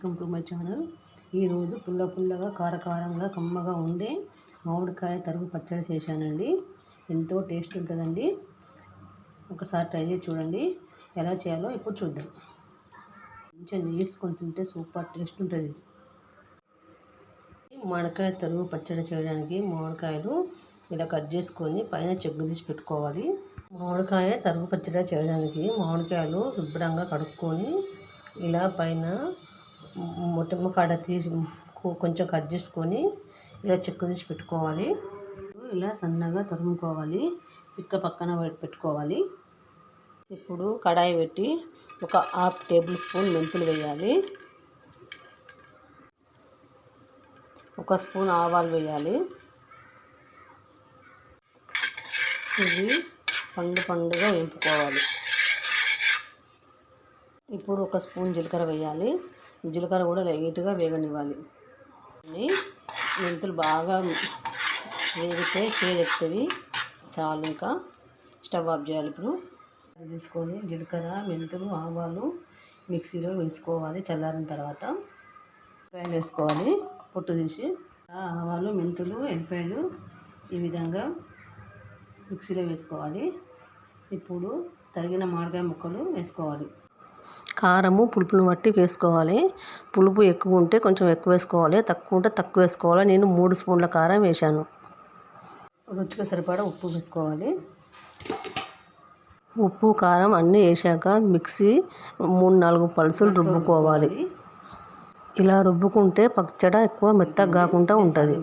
Welcome to my channel ఈరోజు పుల్ల పుల్లగా కారకారంగా కమ్మగా ఉండే మామిడికాయ తరుగు పచ్చడి చేశానండి. ఎంతో టేస్ట్ ఉంటుందండి. ఒకసారి ట్రై చేసి చూడండి. ఎలా చేయాలో ఇప్పుడు చూద్దాం. మంచిగా వేసుకొని తింటే సూపర్ టేస్ట్ ఉంటుంది. మామిడికాయ తరుగు పచ్చడి చేయడానికి మామిడికాయలు ఇలా కట్ చేసుకొని పైన చెగ్గు తీసి పెట్టుకోవాలి. మామిడికాయ తరుగు పచ్చడి చేయడానికి మామిడికాయలు శుభ్రంగా కడుక్కొని ఇలా పైన మొట్టమ్మ కాడ తీసి కొంచెం కట్ చేసుకొని ఇలా చెక్క తీసి పెట్టుకోవాలి. ఇలా సన్నగా తరుముకోవాలి. పిక్క పక్కన పెట్టుకోవాలి. ఇప్పుడు కడాయి పెట్టి ఒక హాఫ్ టేబుల్ స్పూన్ మెంతులు వేయాలి. ఒక స్పూన్ ఆవాలు వేయాలి. ఇవి పండు పండుగా వేపుకోవాలి. ఇప్పుడు ఒక స్పూన్ జీలకర్ర వేయాలి. జీలకర్ర కూడా లైట్గా వేగనివ్వాలి. మెంతులు బాగా వేగితే పేరెత్తవి చాలు ఇంకా. స్టవ్ ఆఫ్ చేయాలి ఇప్పుడు. తీసుకొని జీలకర్ర మెంతులు ఆవాలు మిక్సీలో వేసుకోవాలి చల్లారిన తర్వాత. ఎల్లిపాయలు వేసుకోవాలి. పొట్టు తీసి. ఆవాలు మెంతులు ఎల్లిపాయలు ఈ విధంగా మిక్సీలో వేసుకోవాలి. ఇప్పుడు తరిగిన మామిడికాయ ముక్కలు వేసుకోవాలి. కారము పులుపుని బట్టి వేసుకోవాలి. పులుపు ఎక్కువ ఉంటే కొంచెం ఎక్కువ వేసుకోవాలి. తక్కువ ఉంటే తక్కువ వేసుకోవాలి. నేను మూడు స్పూన్ల కారం వేసాను రుచికి సరిపడా ఉప్పు వేసుకోవాలి. ఉప్పు కారం అన్నీ వేసాక మిక్సీ మూడు నాలుగు పలుసులు రుబ్బుకోవాలి. ఇలా రుబ్బుకుంటే పచ్చడ ఎక్కువ మెత్తగా కాకుండా ఉంటుంది.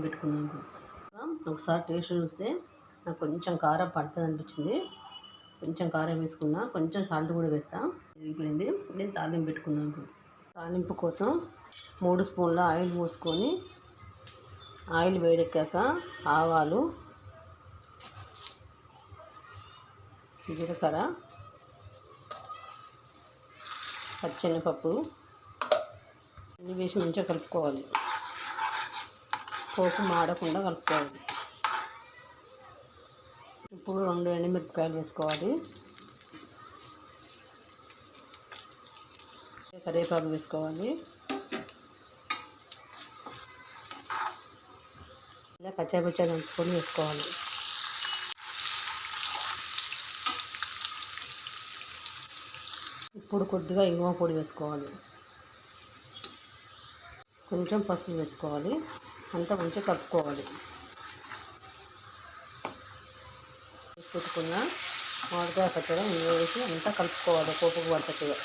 ఒకసారి టేస్ట్ చూస్తే నాకు కొంచెం కారం పడుతుంది అనిపించింది. కొంచెం కారం వేసుకున్నా కొంచెం సాల్ట్ కూడా వేస్తా. అయిపోయింది నేను తాలింపు పెట్టుకున్నాను ఇప్పుడు. తాలింపు కోసం మూడు స్పూన్ల ఆయిల్ పోసుకొని ఆయిల్ వేడెక్కాక ఆవాలు జీలకర్ర పచ్చెనపప్పు అన్ని వేసి మంచిగా కలుపుకోవాలి. పోపు మాడకుండా కలుపుకోవాలి. ఇప్పుడు రెండు ఎండుమిరపకాయలు వేసుకోవాలి. కరివేపాకు వేసుకోవాలి. ఇలా కచ్చాపచ్చా దంచుకొని వేసుకోవాలి. ఇప్పుడు కొద్దిగా ఇంగువ పొడి వేసుకోవాలి. కొంచెం పసుపు వేసుకోవాలి. అంతా కొంచెం కలుపుకోవాలి. వేసి పెట్టుకున్న మామిడికాయ పచ్చడి వేసి అంతా కలుపుకోవాలి పోపుకు పడుతుందిగా